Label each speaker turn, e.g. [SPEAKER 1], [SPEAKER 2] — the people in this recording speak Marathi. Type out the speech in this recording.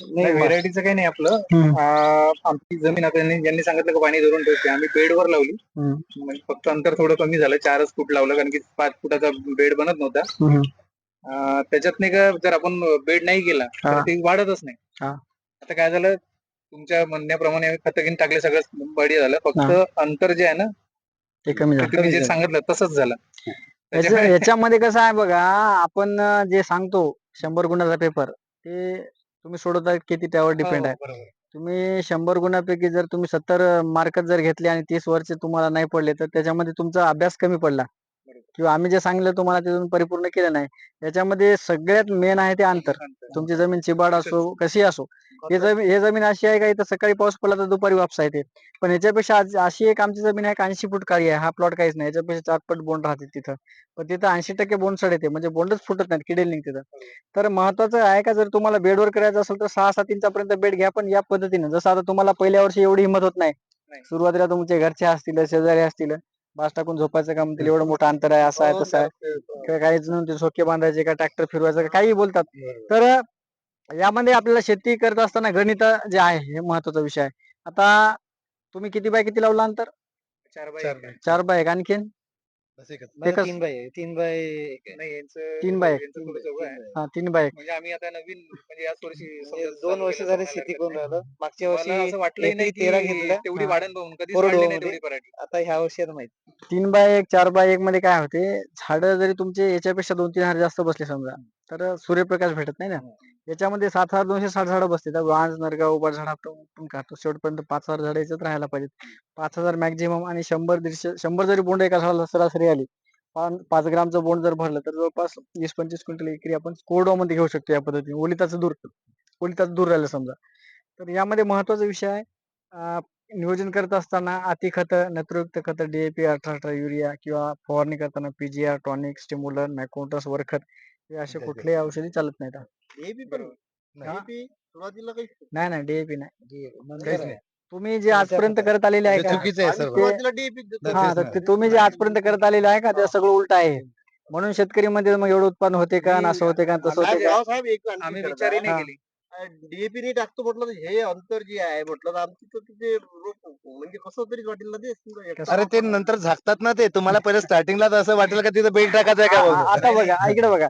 [SPEAKER 1] नाही व्हेरायटीचं काही नाही आपलं. आमची जमीन आता यांनी ज्यांनी सांगितलं की पाणी धरून ठेवते. आम्ही बेडवर लावली. म्हणजे फक्त अंतर थोडं कमी झालं. चारच फूट लावलं कारण की पाच फुटाचा बेड बनत नव्हता. त्याच्यात नाही का जर आपण बेड नाही केला तर
[SPEAKER 2] हा.
[SPEAKER 1] ते वाढतच नाही.
[SPEAKER 2] हा.
[SPEAKER 1] आता काय झालं तुमच्या म्हणण्याप्रमाणे आम्ही खत घेऊन टाकले सगळं बडी झालं. फक्त अंतर जे आहे ना
[SPEAKER 2] ते कमी
[SPEAKER 1] ते
[SPEAKER 2] झालं.
[SPEAKER 1] तुम्ही जे सांगितलं तसंच झालं. त्याच्यामुळे-
[SPEAKER 2] याच्यामध्ये कसं आहे बघा आपण अं, जे सांगतो शंभर गुणाचा पेपर ते तुम्ही सोडवता किती त्यावर डिपेंड
[SPEAKER 1] हो,
[SPEAKER 2] आहे
[SPEAKER 1] बरोबर.
[SPEAKER 2] तुम्ही शंभर गुणापैकी जर तुम्ही सत्तर मार्क जर घेतले आणि तीस वर्ष तुम्हाला नाही पडले तर त्याच्यामध्ये तुमचा अभ्यास कमी पडला. किंवा आम्ही जे सांगितलं तुम्हाला ते तुम्ही परिपूर्ण केलं नाही याच्यामध्ये सगळ्यात मेन आहे ते अंतर. तुमची जमीन चिबाड असो कशी असो. हे जमीन हे जमीन अशी आहे का इथं सकाळी पाऊस पडला तर दुपारी वापसा येते पण याच्यापेक्षा अशी एक आमची जमीन आहे का ऐंशी फूट काळी आहे. हा प्लॉट काहीच नाही. याच्यापेक्षा चार पट बोंड राहते तिथं. पण तिथं ऐंशी टक्के बोंडसड येते म्हणजे बोंडच फुटत नाहीत किडेल निघते तिथं तर महत्वाचं आहे का जर तुम्हाला बेडवर करायचं असेल तर सहा सात इंचापर्यंत बेड घ्या पण या पद्धतीने. जसं आता तुम्हाला पहिल्या वर्षी एवढी हिंमत होत नाही.
[SPEAKER 1] नाही.
[SPEAKER 2] सुरुवातीला तुमचे घरचे असतील शेजारी असतील बास टाकून झोपायचं काम म्हणतील एवढं मोठं अंतर आहे असं आहे
[SPEAKER 1] हो,
[SPEAKER 2] तसं आहे. किंवा काहीच नव्हते सोके बांधायचे का ट्रॅक्टर फिरवायचं का काही बोलतात. तर यामध्ये आपल्याला शेती करत असताना गणित जे आहे हे महत्त्वाचा विषय आहे. आता तुम्ही किती बाय किती लावला अंतर?
[SPEAKER 1] चार बाय
[SPEAKER 3] चार. बाय.
[SPEAKER 2] चार एकच-
[SPEAKER 3] तीन बाय आहे. तीन बाय एक आहे.
[SPEAKER 1] नाही यांचं
[SPEAKER 2] तीन बाय एक.
[SPEAKER 1] यांचं थोडं चौघं आहे.
[SPEAKER 2] हा तीन बाय एक
[SPEAKER 1] म्हणजे आम्ही आता नवीन म्हणजे याच वर्षी
[SPEAKER 3] म्हणजे
[SPEAKER 1] समजा
[SPEAKER 3] दोन वर्ष झाले शेती करून
[SPEAKER 1] हरकत
[SPEAKER 3] राहिलो मागच्या
[SPEAKER 1] नाही. मला
[SPEAKER 3] वर्षी
[SPEAKER 1] असं वाटलंही नाही
[SPEAKER 3] तेरा
[SPEAKER 1] की
[SPEAKER 3] घेतलं.
[SPEAKER 1] तेवढी
[SPEAKER 2] हा.
[SPEAKER 3] कोरडवाहू
[SPEAKER 1] वाढली नाही
[SPEAKER 3] मध्ये.
[SPEAKER 1] तेवढी पराठी
[SPEAKER 3] आता ह्या वर्षी आता माहीत
[SPEAKER 2] तीन बाय एक चार बाय एक मध्ये काय होते झाड जरी तुमचे याच्यापेक्षा दोन तीन हजार जास्त बसले समजा तर सूर्यप्रकाश भेटत नाही ना. याच्यामध्ये सात हजार दोनशे साठ झाडं बसते तर वांज नरगा उभा झाड आपण काढतो. शेवटपर्यंत पाच हजार झाडं याच्यात राहायला पाहिजेत. पाच हजार मॅक्झिमम आणि शंभर दीडशे शंभर जरी बोंड एका झाडाला सरासरी आली पाच ग्रामचं बोंड जर भरलं तर जवळपास वीस पंचवीस क्विंटल एकरी आपण मध्ये घेऊ शकतो या पद्धतीने. ओलिताचं दूर ओलिताचं दूर राहिलं समजा. तर यामध्ये महत्त्वाचा विषय आहे नियोजन करत असताना अति खत नत्रयुक्त खत डीएपी अठरा अठरा युरिया किंवा फवारणी करताना पीजीआर टॉनिक स्टिम्युलर मॅकोटस वरखत हे असे कुठलेही औषधी चालत नाहीत हा?
[SPEAKER 3] सुरुवातीला काही
[SPEAKER 2] नाही नाही डीएपी नाही.
[SPEAKER 3] काहीच नाही.
[SPEAKER 2] तुम्ही जे आजपर्यंत करत आलेले आहे
[SPEAKER 3] हे
[SPEAKER 2] का?
[SPEAKER 3] चुकीचं आहे सर्व.
[SPEAKER 2] ते- हा तर ते तुम्ही जे आजपर्यंत करत आलेले आहे का? ते सगळं उलट आहे. म्हणून शेतकरी मध्ये मग एवढं उत्पन्न होते का? आणि असं होते का? आणि तसं होते का?
[SPEAKER 1] आम्ही विचारही नाही
[SPEAKER 2] हा.
[SPEAKER 1] केली
[SPEAKER 4] डीएपी नाही टाकतो म्हटलं तर हे अंतर जे आहे म्हटलं तर आमची तर ते रोप म्हणजे कसं तरी वाटेल ना ते
[SPEAKER 3] अरे ते नंतर झाकतात ना ते. तुम्हाला पहिले स्टार्टिंगला असं वाटेल का तिथं बेल टाकायचं आहे का बघ?
[SPEAKER 2] आता बघा इकडे बघा.